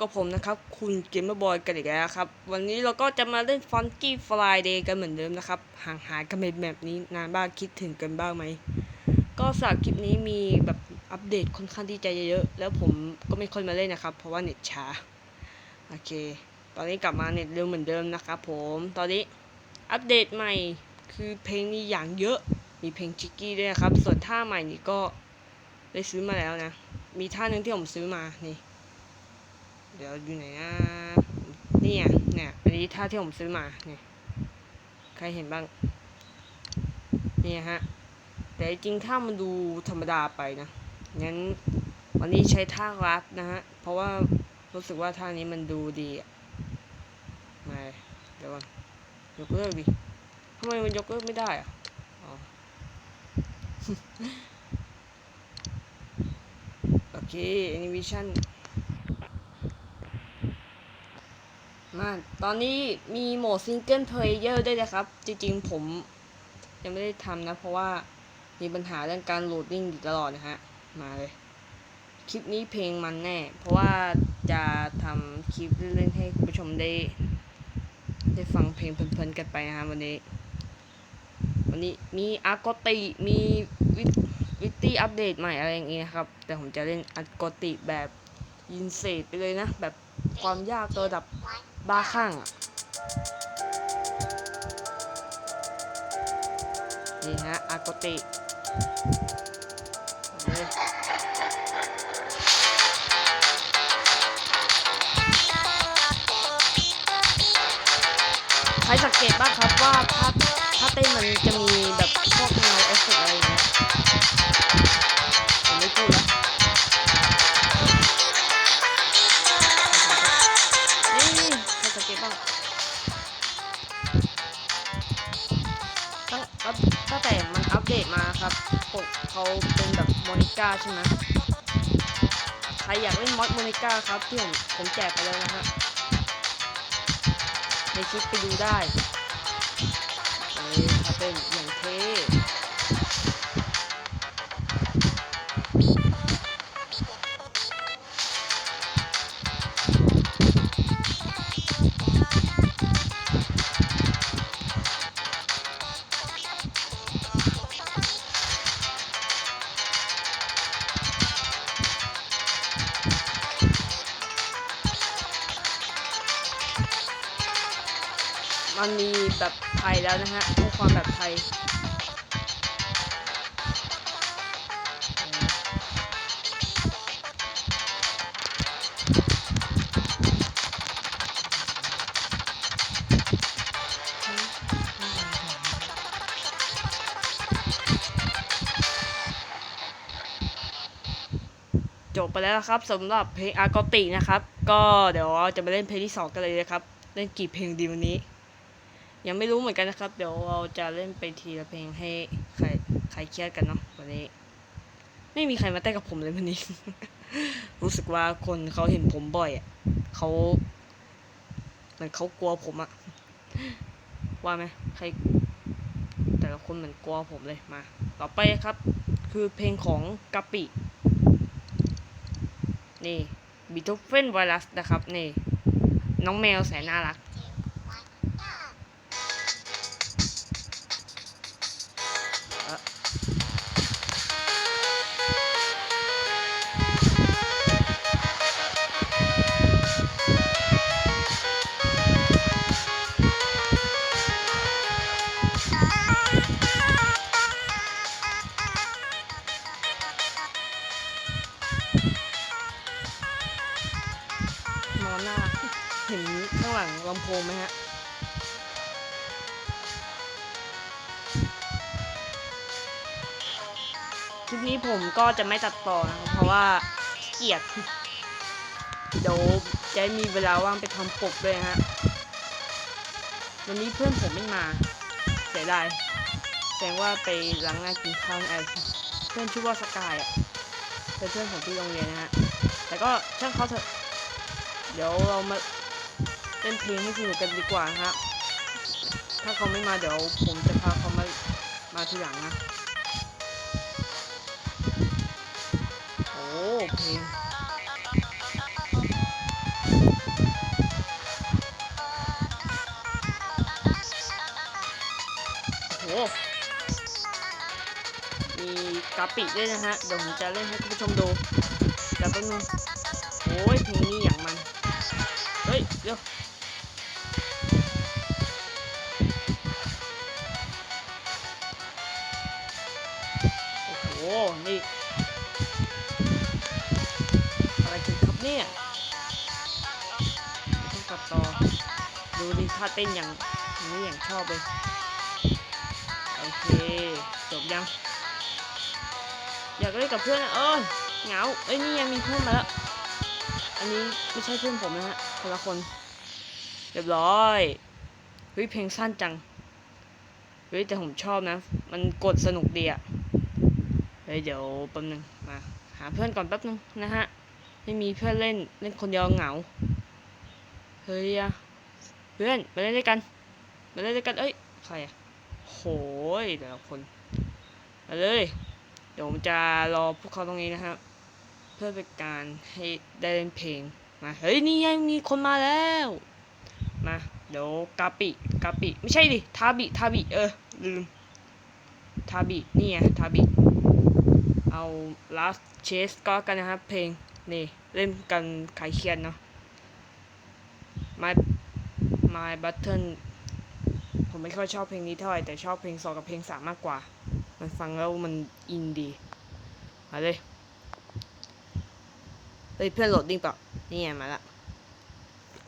กับผมนะครับ คุณเกมเมอร์บอยกันอีกแล้วครับ วันนี้เราก็จะมาเล่นฟันกี้ฟลายเดย์กันเหมือนเดิมนะครับ ห่างหายกันไปแบบนี้นานบ้างคิดถึงกันบ้างไหม ก็สำหรับคลิปนี้มีแบบอัปเดตค่อนข้างที่จะเยอะๆแล้วผมก็ไม่ค่อยมาเล่นนะครับ เพราะว่าเน็ตช้า โอเค ตอนนี้กลับมาเน็ตเร็วเหมือนเดิมนะครับผม ตอนนี้อัปเดตใหม่คือเพลงนี้อย่างเยอะ มีเพลงชิกกี้ด้วยนะครับ ส่วนท่าใหม่นี้ก็ได้ซื้อมาแล้วนะ มีท่าหนึ่งที่ผมซื้อมานี่ เดี๋ยวอยู่ไหนนะนี่อะเนี่ยอันนี้ท่าที่ผมซื้อมาเนี่ยใครเห็นบ้างนี่ฮะแต่จริงท่ามันดูธรรมดาไปนะงั้นวันนี้ใช้ท่ารัดนะฮะเพราะว่ารู้สึกว่าท่านี้มันดูดีอะมาเดี๋ยวก่อนยกเลิกดิทำไมมันยกเลิกไม่ได้อะอ๋อโอเค Animation มาตอนนี้มีโหมดซิงเกิลเพลเยอร์ด้วยนะครับ จริงๆ ผมยังไม่ได้ทำนะ เพราะว่ามีปัญหาเรื่องการโหลดดิ้งอยู่ตลอดนะฮะ มาเลย คลิปนี้เพลงมันแน่ เพราะว่าจะทำคลิปเล่นๆให้คุณผู้ชมได้ ได้ฟังเพลงเพลินๆกันไปนะฮะวันนี้ วันนี้มีอากติมีวิวิตตี้อัปเดตใหม่อะไรอย่างเงี้ยครับ แต่ผมจะเล่นอากติแบบยินเศษไปเลยนะ แบบความยากตัวระดับ บ้าข้างอะนี่ฮะอากติใครสังเกตบ้างครับว่าภาพภาเต้นมันจะมีแบบ อัพตั้งแต่มันอัปเดตมาครับปกเขาเป็นแบบโมนิก้าใช่ไหมใครอยากเล่นมอสโมนิก้าครับที่ผมผมแจกไปแล้วนะฮะในคลิปไปดูได้เอ้ยถ้าเป็น มันมีแบบไทยแล้วนะฮะข้อความแบบไทยจบไปแล้วครับสำหรับเพลงอากตินะครับ ก็เดี๋ยวเราจะมาเล่นเพลงที่สองกันเลยนะครับ เล่นกี่เพลงดีวันนี้ ยังไม่รู้เหมือนกันนะครับ เดี๋ยวเราจะเล่นไปทีละเพลงให้ใครใครเครียดกันเนาะวันนี้ ไม่มีใครมาเต้นกับผมเลยวันนี้ รู้สึกว่าคนเขาเห็นผมบ่อยอะเขาเหมือนเขากลัวผมอะว่าไหมใคร แต่ละคนเหมือนกลัวผมเลยมา ต่อไปครับ คือเพลงของกะปินี่บีทูเฟนไวรัสนะครับนี่น้องแมวแสนน่ารัก หน้า เห็นข้างหลังลำโพงไหมฮะคลิปนี้ผมก็จะไม่ตัดต่อนะครับเพราะว่าเกียจเดี๋ยวจะมีเวลาว่างไปทำปกด้วยฮะวันนี้เพื่อนผมไม่มาเสียดายแสดงว่าไปล้างหน้ากินข้าวไอเพื่อนชื่อว่าสกายอะเป็นเพื่อนของที่โรงเรียนนะฮะแต่ก็ช่างเขาเถอะ ดี๋ยวเรามาเล่นเพลงให้สนุกกันดีกว่าฮะ ถ้าเขาไม่มาเดี๋ยวผมจะพาเขามา มาทีหลังนะ โอ้เพลงโอ้มีกราฟิกด้วยนะฮะ เดี๋ยวผมจะเล่นให้คุณผู้ชมดู แล้วก็นึงโอ้ยเพลงนี้อย่างมัน ยโอ้โห นี่ อะไรกันครับเนี่ยต้องตัดต่อ ดูดิท่าเต้นอย่างนี้อย่างชอบเลย โอเค จบยัง อยากเล่นกับเพื่อนอะเออเหงา เอ้ย นี่ยังมีเพื่อนมาแล้ว อันนี้ไม่ใช่เพื่อนผมนะฮะคนละคน เรียบร้อยเฮ้ยเพลงสั้นจังเฮ้ยแต่ผมชอบนะ มันกดสนุกดีอะเฮ้ยเดี๋ยวแป๊บนึงมาหาเพื่อนก่อนแป๊บนึงนะฮะไม่มีเพื่อนเล่นเล่นคนเดียวเหงาเฮ้ยอะเพื่อนมาเล่นด้วยกันมาเล่นด้วยกันเอ้ยใครอะโหยแต่ละคนมาเลยเดี๋ยวผมจะรอพวกเขาตรงนี้นะครับ เพื่อเป็นการให้ได้เล่นเพลงมาเฮ้ยนี่ยังมีคนมาแล้ว เดี๋ยวกาปิกาปิไม่ใช่ดิทาบิทาบิเออลืมทาบินี่ไงทาบิเอา last chase ก็กันนะครับเพลงนี่เล่นกันใครเครียดเนาะ my my button ผมไม่ค่อยชอบเพลงนี้เท่าไหร่แต่ชอบเพลงสองกับเพลงสามมากกว่า มันฟังแล้วมันอินดีมาเลยเฮ้ยเพื่อนโหลดดิ้งเปล่านี่ไงมาละ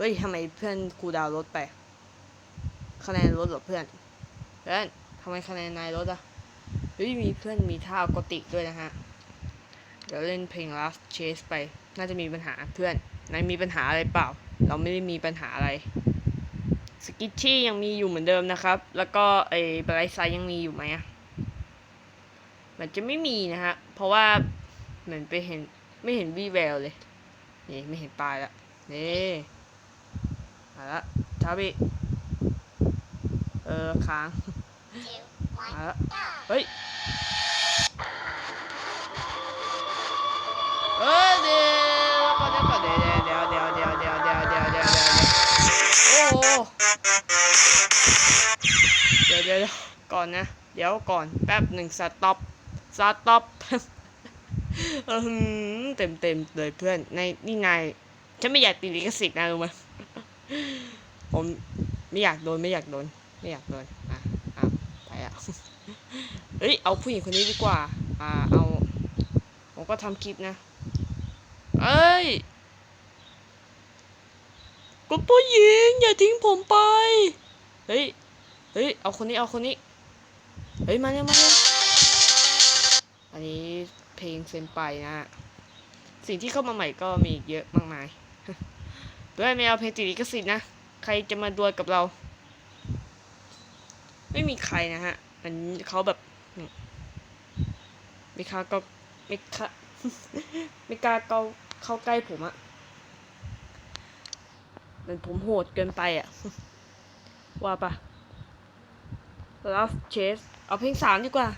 ฮ้ยทำไมเพื่อนครูดาวลดไป คะแนนลดหรอเพื่อน เพื่อนทำไมคะแนนนายลดอะ เฮ้ยมีเพื่อนมีท่ากติกด้วยนะฮะ เดี๋ยวเล่นเพลง last chase ไป น่าจะมีปัญหาเพื่อน นายมีปัญหาอะไรเปล่า เราไม่ได้มีปัญหาอะไร สกิทชี่ยังมีอยู่เหมือนเดิมนะครับ แล้วก็ไอ้บรายไซยังมีอยู่ไหมอะเหมือนจะไม่มีนะฮะ เพราะว่าเหมือนไปเห็นไม่เห็นวีแววเลย นี่ไม่เห็นปลายละนี่ มาละทาบิเออค้างมาละเฮ้ยเออเดี๋ยวก่อนเดี๋ยวก่อนเดี๋ยวเดี๋ยวเดี๋ยวเดี๋ยวเดี๋ยวเดี๋ยวเดี๋ยวเดี๋ยวเดี๋ยวโอ้โหเดี๋ยวเดี๋ยวเดี๋ยวก่อนนะเดี๋ยวก่อนแป๊บหนึ่งสต็อปสต็อปเต็มเต็มเลยเพื่อนในนี่นายฉันไม่อยากติดลิขสิทธิ์นะรู้ไหม ผมไม่อยากโดนไม่อยากโดน ไม่อยากโดน อะอะไปอะ เฮ้ย เอาผู้หญิงคนนี้ดีกว่า อ่า เอา ผมก็ทำคลิปนะ เอ้ยคุณผู้หญิง อย่าทิ้งผมไป เฮ้ย เฮ้ย เอาคนนี้ เอาคนนี้ เฮ้ย มาเนี่ยมาเนี่ยอันนี้เพลงเซนไปนะฮะสิ่งที่เข้ามาใหม่ก็มีเยอะมากมาย ด้วยไม่เอาเพลงติดลิขสิทธิ์นะ ใครจะมาดวลกับเรา ไม่มีใครนะฮะ มันเขาแบบไม่ค้าก็ไม่ค้าไม่กล้าเข้าเข้าใกล้ผมอะมือนผมโหดเกินไปอะว่าปะ Love Chase เอาเพลงสามดีกว่า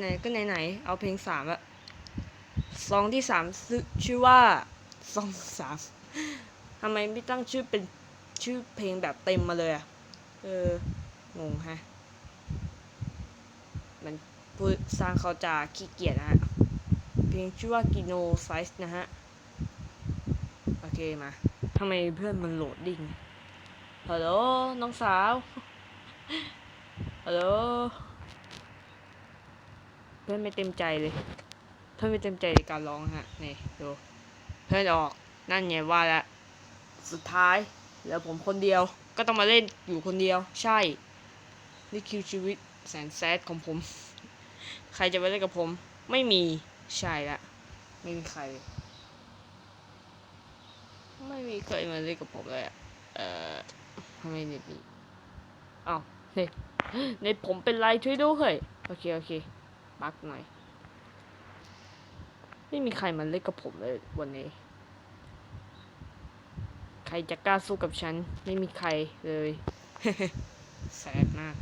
ไหนๆ ก็ไหนๆ เอาเพลงสามละซองที่สามชื่อชื่อว่าซองสาม ทำไมไม่ตั้งชื่อเป็นชื่อเพลงแบบเต็มมาเลยอะเอองงฮะ มันผู้สร้างเขาจะขี้เกียจนะฮะ เพลงชื่อว่ากิโนไซส์นะฮะ โอเคมาทำไมเพื่อนมันโหลดดิ้งฮัลโหลน้องสาว ฮัลโหล เพื่อนไม่เต็มใจเลย เพื่อนไม่เต็มใจในการร้องฮะ นี่ดู เพื่อนออก นั่นไงว่าแล้ว สุดท้ายเหลือผมคนเดียว ก็ต้องมาเล่นอยู่คนเดียว ใช่ นี่คือชีวิตแสนแซดของผม ใครจะมาเล่นกับผม ไม่มี ใช่ละ ไม่มีใคร ไม่มีใครมาเล่นกับผมเลยอะเอ่อทำไมเน็ตนี้อ้าวเน็ตเน็ตผมเป็นไรช่วยด้วยโอเค โอเค บักหน่อย ไม่มีใครมาเล่นกับผมเลยวันนี้ ใครจะกล้าสู้กับฉัน ไม่มีใครเลยแสบมาก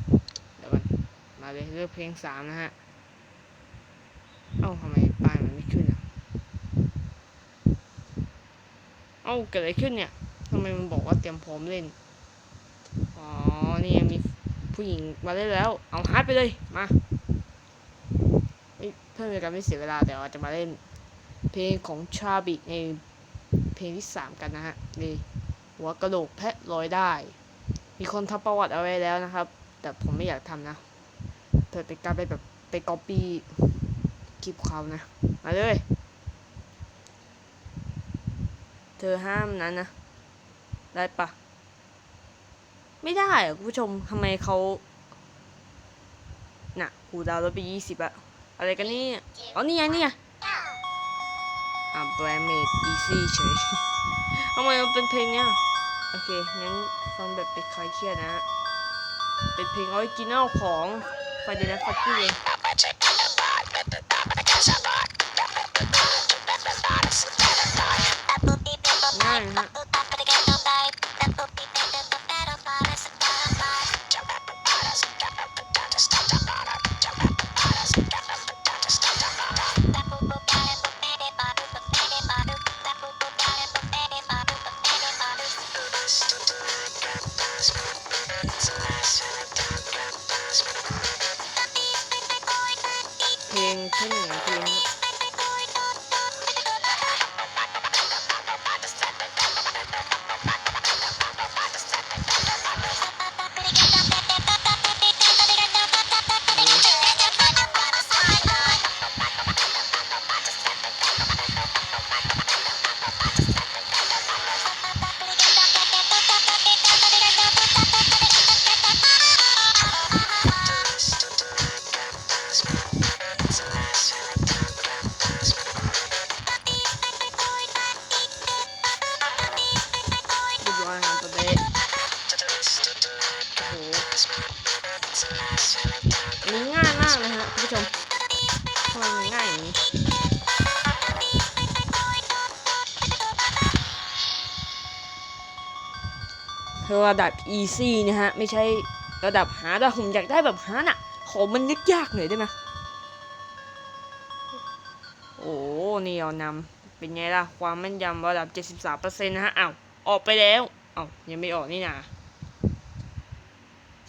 เดี๋ยวมันมาเลยเลือกเพลงสามนะฮะ เอ้าทำไมป้ายมันไม่ขึ้นอะ เอ้าเกิดอะไรขึ้นเนี่ยทำไมมันบอกว่าเตรียมพร้อมเล่น อ๋อ นี่ยังมีผู้หญิงมาเล่นแล้ว เอาฮาร์ดไปเลย มาเฮ้ยพื่อเป็นการไม่เสียเวลาเดี๋ยวเราจะมาเล่น เพลงของชาบิในเพลงที่สามกันนะฮะนี่ หัวกระโหลกแพะลอยได้ มีคนทำประวัติเอาไว้แล้วนะครับ แต่ผมไม่อยากทำนะเพื่อเป็นการไปแบบไปก๊อปปี้คลิปเขานะ มาเลย เธอห้ามนั้นนะ ได้ปะ ไม่ได้อะคุณผู้ชมทำไมเขาน่ะหูดาวลดไปยี่สิบอะอะไรกันนี่อ๋อนี่ไงนี่ไงอ่าแบรเมดอีซี่เฉยทำไมมันเป็นเพลงเนี้ย โอเค งั้นฟังแบบเป็นคลายเครียดนะ เป็นเพลงออริจินัลของฟาเดนัสฟัตตี้เอง ระดับ easy นะฮะ ไม่ใช่ระดับหาแต่ผมอยากได้แบบหาน่ะ ขอมันยากๆหน่อยได้ไหมโอ้นี่เอานำเป็นไงล่ะ ความแม่นยำระดับ 73%นะฮะอ้าวออกไปแล้วอ้าวยังไม่ออกนี่นา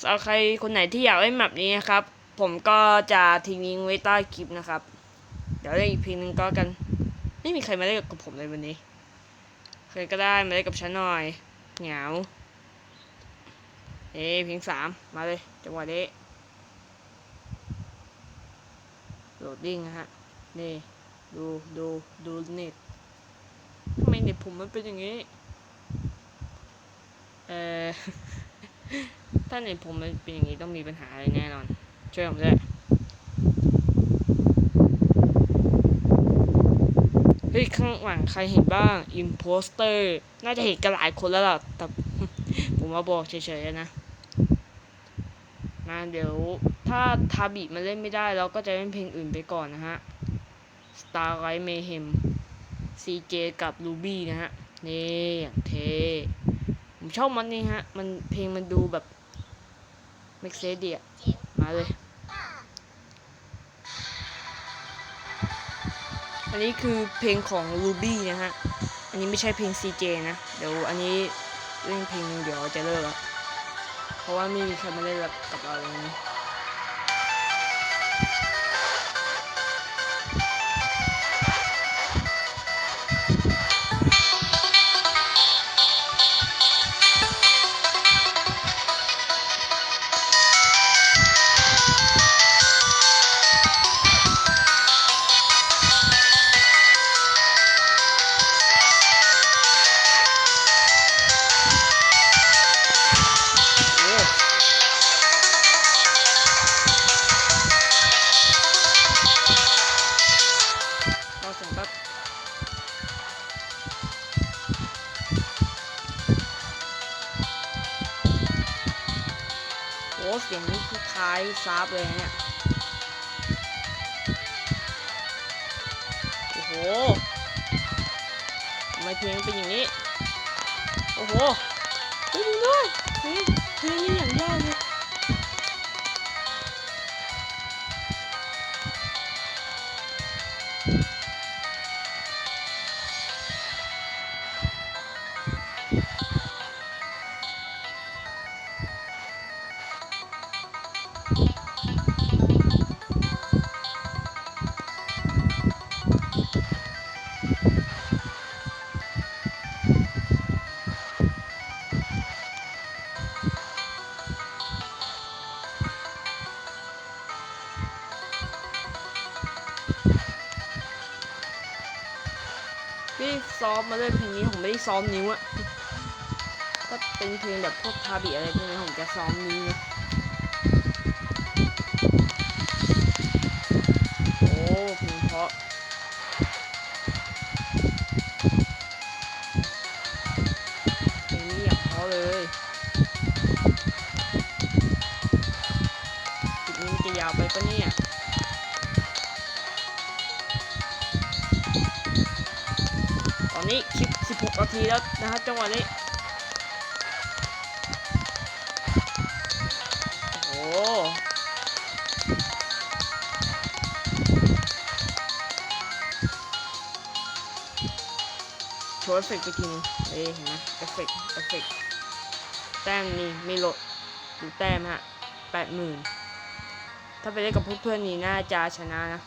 สำหรับใครคนไหนที่อยากเล่นแมปนี้นะครับ ผมก็จะทิ้งลิงก์ไว้ใต้คลิปนะครับ เดี๋ยวเล่นอีกเพลงหนึงก็กัน ไม่มีใครมาเล่นกับผมเลยวันนี้ ใครก็ได้มาเล่นกับฉันหน่อยเหงา เอ้ยเพลงสามมาเลย จังหวะนี้โหลดดิ้งนะฮะ นี่ ดูดูดูเน็ตทำไมเน็ตผมมันเป็นอย่างนี้ เออถ้าเน็ตผมมันเป็นอย่างนี้ต้องมีปัญหาอะไรแน่นอน ช่วยผมด้วยเฮ้ยข้างหลังใครเห็นบ้าง อิมโพสเตอร์ น่าจะเห็นกันหลายคนแล้วล่ะ แต่ ผมมาบอกเฉยๆนะมาเดี๋ยวถ้าทาบิมันเล่นไม่ได้เราก็จะเล่นเพลงอื่นไปก่อนนะฮะ Starlight Mayhem CJ กับ Ruby นะฮะ นี่อย่างเท ผมชอบมันนี่ฮะ มันเพลงมันดูแบบเม็กเซเดียมาเลย อันนี้คือเพลงของ Ruby นะฮะ อันนี้ไม่ใช่เพลง CJ นะ เดี๋ยวอันนี้ เล่นเพลงเดี๋ยวจะเลิกละเพราะว่าไม่มีใครมาเล่นกับเราเลย นี่คือคล้ายซาบเลยเนี่ยโอ้โหทำไมเพลงเป็นอย่างนี้ โอ้โหเฮ้ยดูด้วยเพลงเพลงนี้อย่างยากเลย ซ้อมนิ้วอะถ้าเป็นเพลงแบบพวกทาบิอะไรพวกนี้ผมจะซ้อมนิ้วนะ จังหวะนี้ โอ้โชว์เอฟเฟกต์ไปทีนึงเอ้เห็นไหมเอฟเฟกต์เอฟเฟกต์แต้มนี่ไม่ลดดูแต้มฮะแปดหมื่นถ้าไปเล่นกับเพื่อนๆนี่น่าจะชนะนะ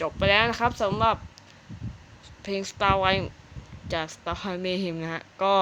จบไปแล้วนะครับสำหรับเพลง Star w i จาก Star w i Mayhem นะฮะก็